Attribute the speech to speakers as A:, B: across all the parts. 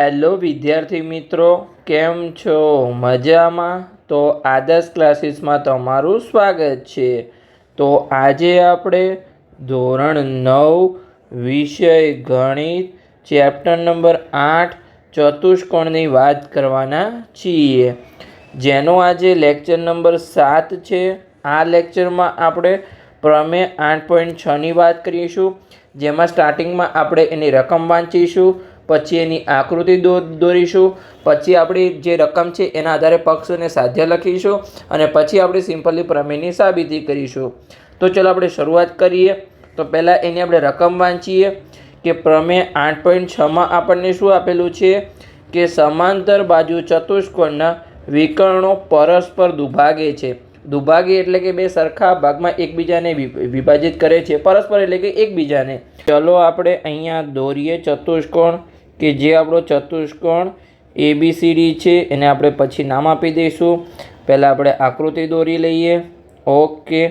A: Hello વિદ્યાર્થી મિત્રો. કેમ છો? મજામાં? તો આદર્શ ક્લાસીસમાં તમારું સ્વાગત છે. તો આજે આપણે ધોરણ નવ, વિષય ગણિત, ચેપ્ટર નંબર આઠ, ચતુષ્કોણની વાત કરવાના છીએ. જેનો આજે લેક્ચર નંબર સાત છે. આ લેક્ચરમાં આપણે પ્રમેય આઠ પોઈન્ટ છની વાત કરીશું. જેમાં સ્ટાર્ટિંગમાં આપણે એની રકમ વાંચીશું. પછી એની આકૃતિ દોરીશું. પછી આપણી જે રકમ છે, એના આધારે પક્ષ અને સાધ્ય લખીશું અને પછી આપણે સિમ્પલી પ્રમેયની સાબિતી કરીશું. તો ચલો આપણે શરૂઆત કરીએ. તો પહેલાં એની આપણે રકમ વાંચીએ કે પ્રમેય આઠ પોઈન્ટ છમાં આપણને શું આપેલું છે? કે સમાંતર બાજુ ચતુષ્કોણના વિકર્ણો પરસ્પર દુભાગે છે. દુભાગે એટલે કે બે સરખા ભાગમાં એકબીજાને વિભાજિત કરે છે. પરસ્પર એટલે કે એકબીજાને. ચલો આપણે અહીંયા દોરીએ ચતુષ્કોણ. કે જે આપણો ચતુષ્કોણ એબીસીડી છે, એને આપણે પછી નામ આપી દઈશું. પહેલાં આપણે આકૃતિ દોરી લઈએ. ઓકે.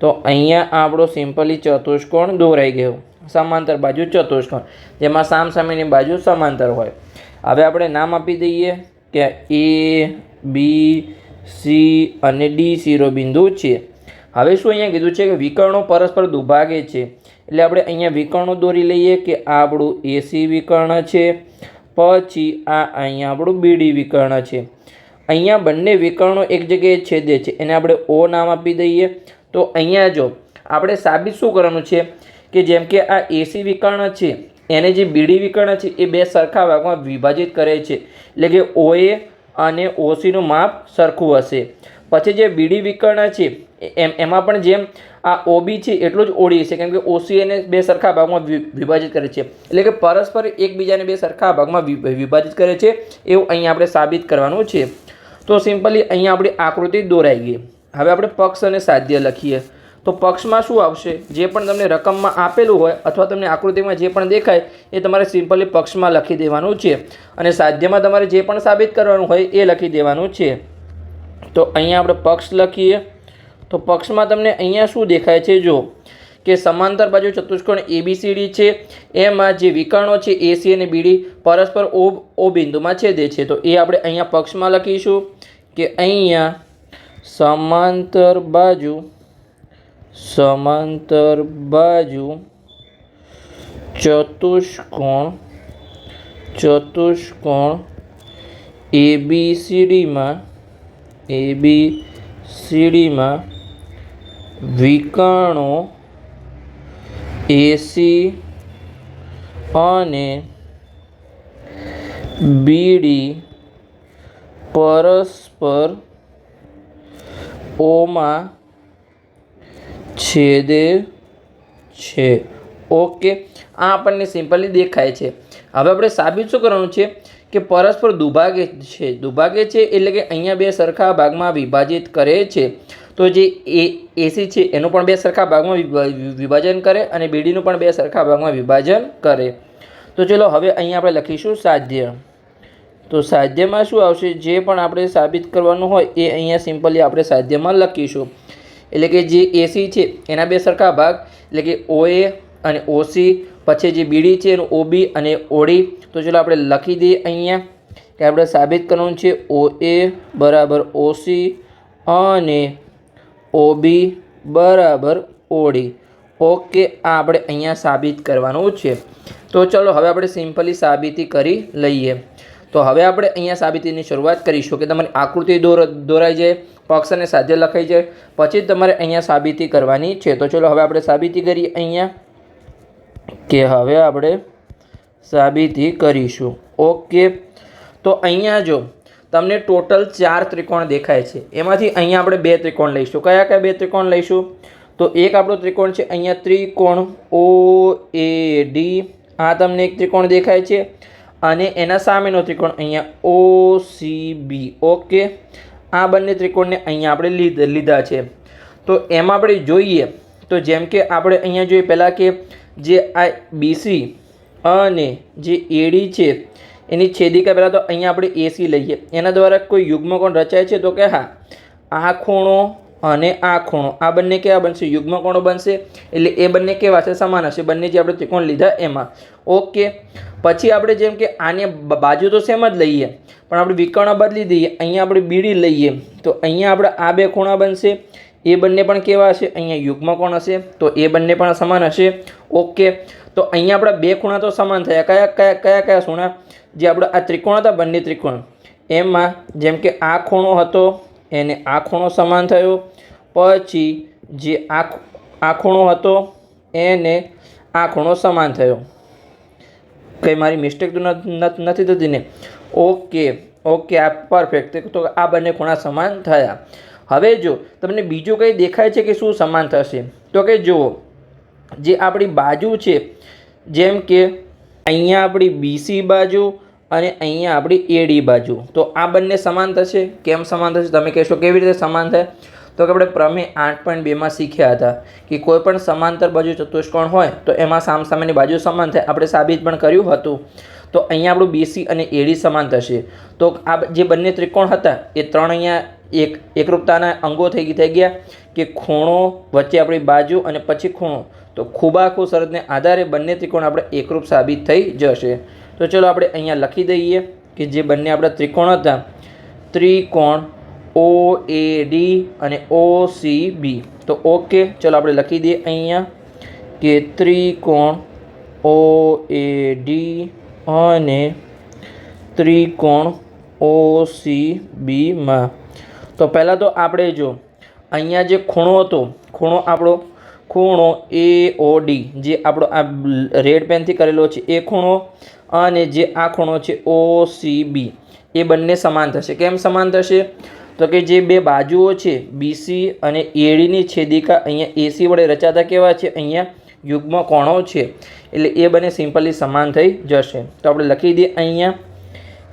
A: તો અહીંયા આપણો સિમ્પલી ચતુષ્કોણ દોરાઈ ગયો. સમાંતર બાજુ ચતુષ્કોણ. જેમાં સામ સામેની બાજુ સમાંતર હોય. હવે આપણે નામ આપી દઈએ કે એ બી સી અને ડી શિરોબિંદુ છે. હવે શું અહીંયા કીધું છે કે વિકર્ણો પરસ્પર દુભાગે છે. એટલે આપણે અહીંયા વિકર્ણો દોરી લઈએ કે આ આપણું એસી વિકર્ણ છે. પછી આ અહીંયા આપણું બીડી વિકર્ણ છે. અહીંયા બંને વિકર્ણો એક જગ્યાએ છેદે છે. એને આપણે ઓ નામ આપી દઈએ. તો અહીંયા જો, આપણે સાબિત શું કરવાનું છે? કે જેમ કે આ એસી વિકર્ણ છે, એને જે બીડી વિકર્ણ છે, એ બે સરખા ભાગમાં વિભાજિત કરે છે. એટલે કે ઓએ અને ઓસીનું માપ સરખું હશે. પછી જે બીડી વિકર્ણ છે એમ, એમાં પણ જેમ આ ઓબી છે એટલું જ ઓડી છે, કેમ કે ઓસી એને બે સરખા ભાગમાં વિભાજિત કરે છે. એટલે કે પરસ્પર એકબીજાને બે સરખા ભાગમાં વિભાજિત કરે છે, એવું અહીંયા આપણે સાબિત કરવાનું છે. તો સિમ્પલી અહીંયા આપણી આકૃતિ દોરાઈ ગઈ. હવે આપણે પક્ષ અને સાધ્ય લખીએ. તો પક્ષમાં શું આવશે? જે પણ તમને રકમમાં આપેલું હોય અથવા તમને આકૃતિમાં જે પણ દેખાય, એ તમારે સિમ્પલી પક્ષમાં લખી દેવાનું છે. અને સાધ્યમાં તમારે જે પણ સાબિત કરવાનું હોય એ લખી દેવાનું છે. તો અહીંયા આપણે પક્ષ લખીએ. તો પક્ષમાં તમને અહીંયા શું દેખાય છે? જો કે સમાંતર બાજુ ચતુષ્કોણ એબીસીડી છે. એમાં જે વિકર્ણો છે એસી અને બીડી પરસ્પર ઓ ઓ બિંદુમાં છેદે છે. તો એ આપણે અહીંયા પક્ષમાં લખીશું કે અહીંયા સમાંતર બાજુ સમાંતર બાજુ ચતુષ્કોણ ચતુષ્કોણ એબીસીડીમાં એબીસીડીમાં વિકર્ણો એસી અને બીડી પરસ્પર ઓમાં છેદે છે. ઓકે આ આપણને સિમ્પલી દેખાય છે. હવે આપણે સાબિત શું કરવાનું છે? કે પરસ્પર દુભાગે છે. દુભાગે છે એટલે કે અહીંયા બે સરખા ભાગમાં વિભાજિત કરે છે. તો જે એ, એસી છે, એનું પણ બે સરખા ભાગમાં વિભા- વિભાજન કરે અને બીડીનું પણ બે સરખા ભાગમાં વિભાજન કરે. તો ચલો હવે અહીંયા આપણે લખીશું સાધ્ય. તો સાધ્યમાં શું આવશે? જે પણ આપણે સાબિત કરવાનું હોય એ અહીંયા સિમ્પલી આપણે સાધ્યમાં લખીશું. એટલે કે જે એસી છે, એના બે સરખા ભાગ, એટલે કે ઓએ અને ઓસી, પછી જે બીડી છે, એનું ઓબી અને ઓડી. તો ચલો આપણે લખી દઈએ અહીંયા કે આપણે સાબિત કરવાનું છે ઓ એ બરાબર ઓસી અને ઓબી બરાબર ઓડી. ઓકે, આ આપણે અહીંયા સાબિત કરવાનું છે. તો ચલો, હવે આપણે સિમ્પલી સાબિતી કરી લઈએ. તો હવે આપણે અહીંયા સાબિતીની શરૂઆત કરીશું કે તમારી આકૃતિ દોર, દોરાઈ જાય, પક્ષ અને સાધ્ય લખાઈ જાય, પછી તમારે અહીંયા સાબિતી કરવાની છે. તો ચલો, હવે આપણે સાબિતી કરીએ અહીંયા. કે હવે આપણે સાબિતી કરીશું. ઓકે, તો અહીંયા જો તમને ટોટલ ચાર ત્રિકોણ દેખાય છે. એમાંથી અહીંયા આપણે બે ત્રિકોણ લઈશું. કયા કયા બે ત્રિકોણ લઈશું? તો એક આપણો ત્રિકોણ છે અહીંયા ત્રિકોણ ઓ, એ, ડી. આ તમને એક ત્રિકોણ દેખાય છે. અને એના સામેનો ત્રિકોણ અહીંયા ઓ, સી, બી. ઓકે આ બંને ત્રિકોણને અહીંયા આપણે લીધ છે. તો એમાં આપણે જોઈએ તો જેમ કે આપણે અહીંયા જોઈએ પહેલાં કે જે આ બીસી અને જે એડી છે એની છેદિકા પહેલાં તો અહીંયા આપણે એસી લઈએ. એના દ્વારા કોઈ યુગ્મકોણ રચાય છે તો કે હા, આ ખૂણો અને આ ખૂણો, આ બંને કેવા બનશે? યુગ્મકોણો બનશે. એટલે એ બંને કેવા છે? સમાન હશે. બંને જે આપણે ત્રિકોણ લીધા એમાં. ઓકે. પછી આપણે જેમ કે આને બાજુ તો સેમ જ લઈએ. પણ આપણે વિકર્ણ બદલી દઈએ. અહીંયા આપણે બીડી લઈએ. તો અહીંયા આપણે આ બે ખૂણા બનશે. એ બંને પણ કેવા હશે? અહીંયા યુગ્મકોણ હશે. તો એ બંને પણ સમાન હશે. ઓકે. તો અહીંયા આપણા બે ખૂણા તો સમાન થયા. કયા કયા કયા કયા ખૂણા? જે આપણા આ ત્રિકોણ હતા, બંને ત્રિકોણ. એમાં જેમ કે આ ખૂણો હતો, એને આ ખૂણો સમાન થયો. પછી જે આ આ ખૂણો હતો, એને આ ખૂણો સમાન થયો. કંઈ મારી મિસ્ટેક તો નથ- થતી ને? ઓકે ઓકે, આ પરફેક્ટ તો આ બંને ખૂણા સમાન થયા. હવે જો, તમને બીજું કંઈ દેખાય છે કે શું સમાન થશે? તો કે જુઓ, જે આપણી બાજુ છે, જેમ કે અહીંયા આપણી બીસી બાજુ અને અહીંયા આપણી એડી બાજુ. તો આ બંને સમાન થશે? કેમ સમાન થશે? તમે કહેશો, કેવી રીતે સમાન થાય? તો કે આપણે પ્રમેય આઠ પોઈન્ટ બેમાં શીખ્યા હતા કે કોઈ પણ સમાંતર બાજુ ચતુષ્કોણ હોય તો એમાં સામસામેની બાજુ સમાન થાય. આપણે સાબિત પણ કર્યું હતું. તો અહીંયા આપણું બીસી અને એડી સમાન થશે. તો આ જે બંને ત્રિકોણ હતા, એ ત્રણ અહીંયા એક, એકરૂપતાના અંગો થઈ થઈ ગયા કે ખૂણો વચ્ચે આપણી બાજુ અને પછી ખૂણો. તો ખૂબાખૂ શરતને આધારે બંને ત્રિકોણ આપણે એકરૂપ સાબિત થઈ જશે. તો ચલો આપણે અહીંયા લખી દઈએ કે જે બંને આપણા ત્રિકોણ હતા, ત્રિકોણ ઓ એ ડી અને ઓ સી બી તો ઓકે ચલો આપણે લખી દઈએ અહીંયા કે ત્રિકોણ ઓ એ ડી અને ત્રિકોણ ઓ સી બીમાં તો પહેલાં તો આપણે જો, અહીંયા જે ખૂણો હતો, ખૂણો આપણો ખૂણો એ ઓ ડી જે આપણો આ રેડ પેનથી કરેલો છે, એ ખૂણો અને જે આ ખૂણો છે ઓ સી બી એ બંને સમાન થશે. કેમ સમાન થશે? તો કે જે બે બાજુઓ છે બીસી અને એડીની છેદિકા અહીંયા એસી વડે રચાતા કેવા છે? અહીંયા યુગ્મ કોણો છે. એટલે એ બંને સિમ્પલી સમાન થઈ જશે. તો આપણે લખી દઈએ અહીંયા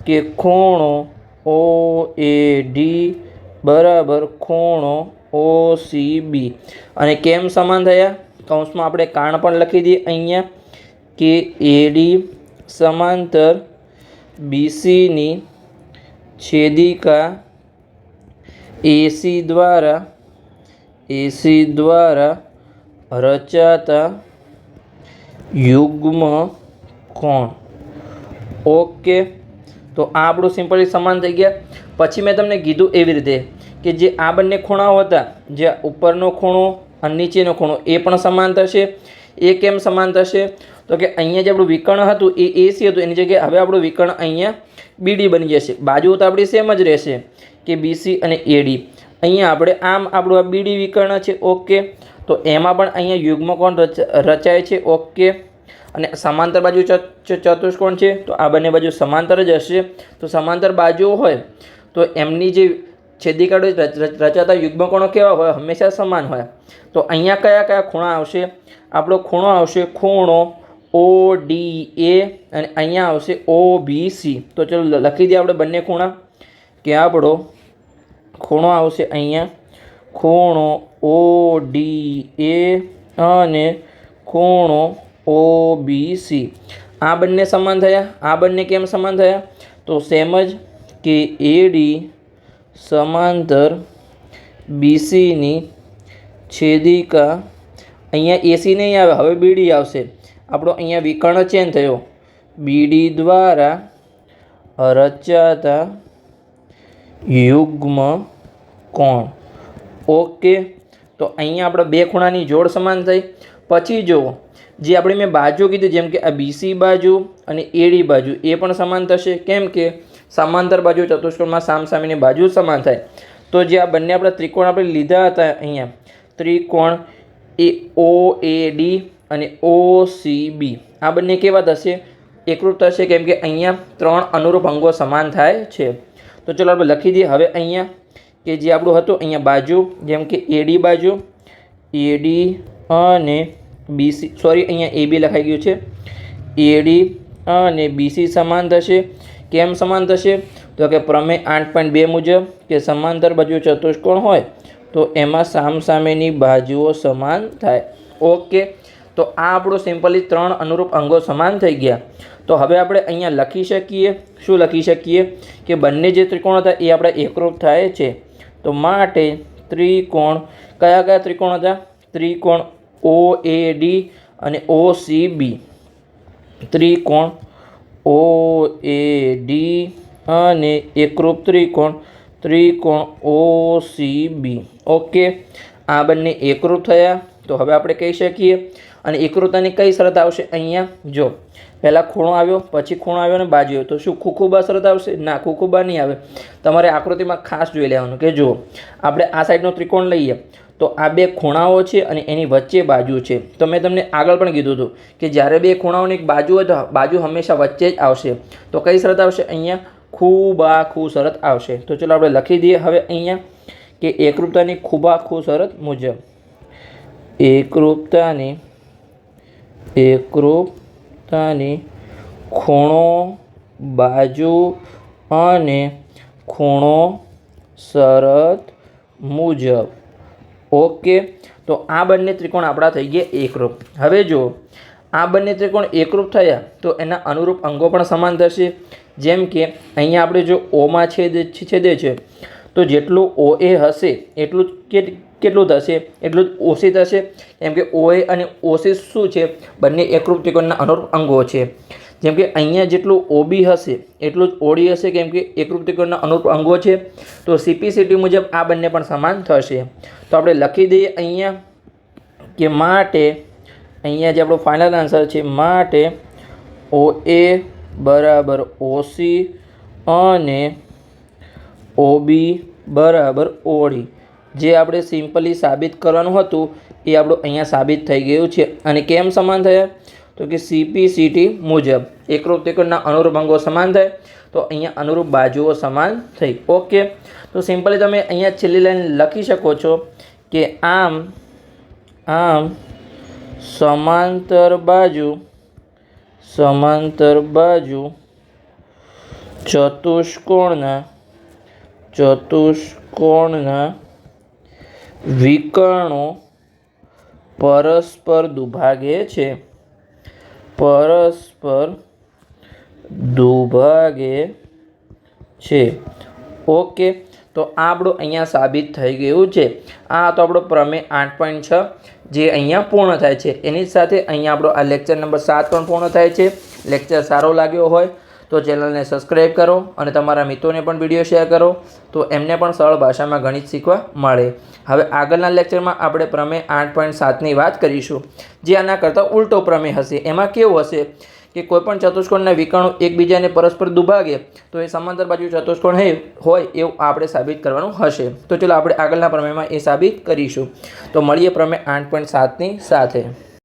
A: કે ખૂણો ઓ એ ડી બરાબર, ખૂણો ઓ સી બી અને કેમ સમાન થયા? કૌંસમાં આપણે કાણ પણ લખી દઈએ અહીંયા. કે એડી સમાંતર બીસીની છેદિકા એસી દ્વારા એસી દ્વારા રચાતા યુગ્મ કોણ? ઓકે તો આ આપણું સિમ્પલી સમાન થઈ ગયા. પછી મેં તમને કીધું એવી રીતે કે જે આ બંને ખૂણાઓ હતા, જે ઉપરનો ખૂણો અને નીચેનો ખૂણો, એ પણ સમાન થશે. એ કેમ સમાન થશે? તો કે અહીંયા જે આપણું વિકર્ણ હતું, એ એસી હતું. એની જગ્યાએ હવે આપણું વિકર્ણ અહીંયા બીડી બની જશે. બાજુ તો આપણી સેમ જ રહેશે કે બીસી અને એડી અહીંયા આપણે આમ આપણું આ બીડી વિકર્ણ છે, ઓકે. તો એમાં પણ અહીંયા યુગ્મકોણ રચ, રચાય છે, ઓકે. અને સમાંતર બાજુ ચતુષ્કોણ છે, તો આ બંને બાજુ સમાંતર જ હશે. તો સમાંતર બાજુઓ હોય, તો એમની જે છેદિકા વડે રચ- રચ- રચાતા યુગ્મકોણો કેવા હોય? હંમેશા સમાન હોય. તો અહીંયા કયા કયા ખૂણા આવશે? આપણો ખૂણો આવશે ખૂણો ઓ, ડી, એ, અને અહીંયા આવશે ઓ, બી, સી. તો ચલો લખી દઈએ આપણે બંને ખૂણા, કે આપણો ખૂણો આવશે અહીંયા. ખૂણો ઓ, ડી, એ, અને ખૂણો ઓ બી સી. આ બંને સમાન થયા? આ બંને કેમ સમાન થયા? તો સેમ જ કે એડી સમાંતર બીસીની છેદિકા અહીંયા એસી નહીં આવે, હવે બીડી આવશે. આપણો અહીંયા વિકર્ણ ચેન્જ થયો. બીડી દ્વારા રચાતા યુગ્મ કોણ? ઓકે. તો અહીંયા આપણે બે ખૂણાની જોડ સમાન થઈ. પછી જુઓ. જે આપણે મેં બાજુ કીધું, જેમ કે આ બીસી બાજુ અને એડી બાજુ, એ પણ સમાન થશે. કેમ કે સમાંતર બાજુ ચતુષ્કોણમાં સામસામેની બાજુ સમાન થાય. તો જે આ બંને આપણા ત્રિકોણ આપણે લીધા હતા અહીંયા, ત્રિકોણ એ ઓ એ ડી અને ઓ સી બી આ બંને કેવા થશે? એકરૂપ થશે, કેમ કે અહીંયા ત્રણ અનુરૂપ અંગો સમાન થાય છે. તો ચલો આપણે લખી દઈએ. હવે અહીંયા કે જે આપણું હતું, અહીંયા બાજુ, જેમ કે એડી બાજુ એડી અને બીસી સોરી અહીંયા એ બી લખાઈ ગયું છે. એડી અને બીસી સમાન થશે. કેમ સમાન થશે? તો કે પ્રમેય આઠ પોઈન્ટ બે મુજબ કે સમાંતર બાજુ ચતુષ્કોણ હોય, તો એમાં સામસામેની બાજુઓ સમાન થાય. ઓકે તો આ આપણું સિમ્પલી ત્રણ અનુરૂપ અંગો સમાન થઈ ગયા. તો હવે આપણે અહીંયા લખી શકીએ. શું લખી શકીએ? કે બંને જે ત્રિકોણ હતા એ આપણે એકરૂપ થાય છે. તો માટે ત્રિકોણ, કયા કયા ત્રિકોણ હતા? ત્રિકોણ ઓ એ ડી અને ઓ સી બી ત્રિકોણ ઓ એ ડી અને એકરૂપ ત્રિકોણ. ત્રિકોણ ઓ સી બી ઓકે આ બંને એકરૂપ થયા. તો હવે આપણે કહી શકીએ. અને એકરૂપતાની કઈ શરત આવશે અહીંયા? જો, પહેલાં ખૂણો આવ્યો, પછી ખૂણો આવ્યો અને બાજુ આવ્યો. તો શું ખૂખુબા શરત આવશે? ના ખૂખુબા નહીં આવે. તમારે આકૃતિમાં ખાસ જોઈ લેવાનું કે જુઓ. આપણે આ સાઈડનો ત્રિકોણ લઈએ. તો આ બે ખૂણાઓ છે અને એની વચ્ચે બાજુ છે. તો મેં તમને આગળ પણ કીધું હતું કે જ્યારે બે ખૂણાઓની એક બાજુ હોય તો બાજુ હંમેશા વચ્ચે જ આવશે. તો કઈ શરત આવશે? અહીંયા ખૂબા ખૂ શરત આવશે. તો ચલો આપણે લખી દઈએ હવે અહીંયા કે એકરૂપતાની ખૂબા ખૂ શરત મુજબ. એકરૂપતાની એકરૂપતાની ખૂણો બાજુ અને ખૂણો શરત મુજબ. ઓકે. તો આ બંને ત્રિકોણ આપણા થઈ ગયા એકરૂપ. હવે જો આ બંને ત્રિકોણ એકરૂપ થયા તો એના અનુરૂપ અંગો પણ સમાન થશે. જેમ કે અહીંયા આપણે જો ઓમાં છેદ છેદે છે, તો જેટલું ઓ એ હશે એટલું જ કેટલું થશે? એટલું જ ઓસી થશે. કેમ કે ઓએ અને ઓસી શું છે? બંને એકરૂપ ત્રિકોણના અનુરૂપ અંગો છે. જેમ કે અહીંયા જેટલું ઓબી હશે, એટલું જ ઓડી હશે, કેમ કે એકરૂપ ત્રિકોણના અનુરૂપ અંગો છે. તો સીપીસીટી મુજબ આ બંને પણ સમાન થશે. તો આપણે લખી દઈએ અહીંયા કે માટે, અહીંયા જે આપણો ફાઇનલ આન્સર છે, માટે ઓ એ બરાબર ઓસી અને ઓબી બરાબર ઓડી જે આપણે સિમ્પલી સાબિત કરવાનું હતું, એ આપણું અહીંયા સાબિત થઈ ગયું છે. અને કેમ સમાન થયા? તો કે સીપીસીટી મુજબ. એકરૂપ ત્રિકોણના અનુરૂપ અંગો સમાન થાય, તો અહીંયા અનુરૂપ બાજુઓ સમાન થઈ. ઓકે તો સિમ્પલી તમે અહીંયા છેલ્લી લાઈન લખી શકો છો કે આમ આમ સમાંતર બાજુ સમાંતર બાજુ ચતુષ્કોણના ચતુષ્કોણના વિકર્ણો પરસ્પર દુભાગે છે. પરસ્પર દુભાગે છે. ઓકે, તો આ આપણું અહીંયા સાબિત થઈ ગયું છે. આ તો આપણો પ્રમેય આઠ પોઈન્ટ છ, જે અહીંયા પૂર્ણ થાય છે. એની સાથે અહીંયા આપણો આ લેક્ચર નંબર સાત પણ પૂર્ણ થાય છે. લેક્ચર સારો લાગ્યો હોય તો ચેનલને સબસ્ક્રાઈબ કરો અને તમારા મિત્રોને પણ વીડિયો શેર કરો તો એમને પણ સરળ ભાષામાં ગણિત શીખવા મળે. હવે આગળના લેક્ચરમાં આપણે પ્રમેય આઠ પોઈન્ટ સાતની વાત કરીશું, જે આના કરતાં ઉલટો પ્રમેય હશે. એમાં કેવું હશે કે કોઈપણ ચતુષ્કોણના વિકર્ણો એકબીજાને પરસ્પર દુભાગે, તો એ સમાંતર બાજુ ચતુષ્કોણ હોય એવું આપણે સાબિત કરવાનું હશે. તો ચલો આપણે આગળના પ્રમેયમાં એ સાબિત કરીશું. તો મળીએ પ્રમેય આઠ પોઈન્ટ સાતની સાથે.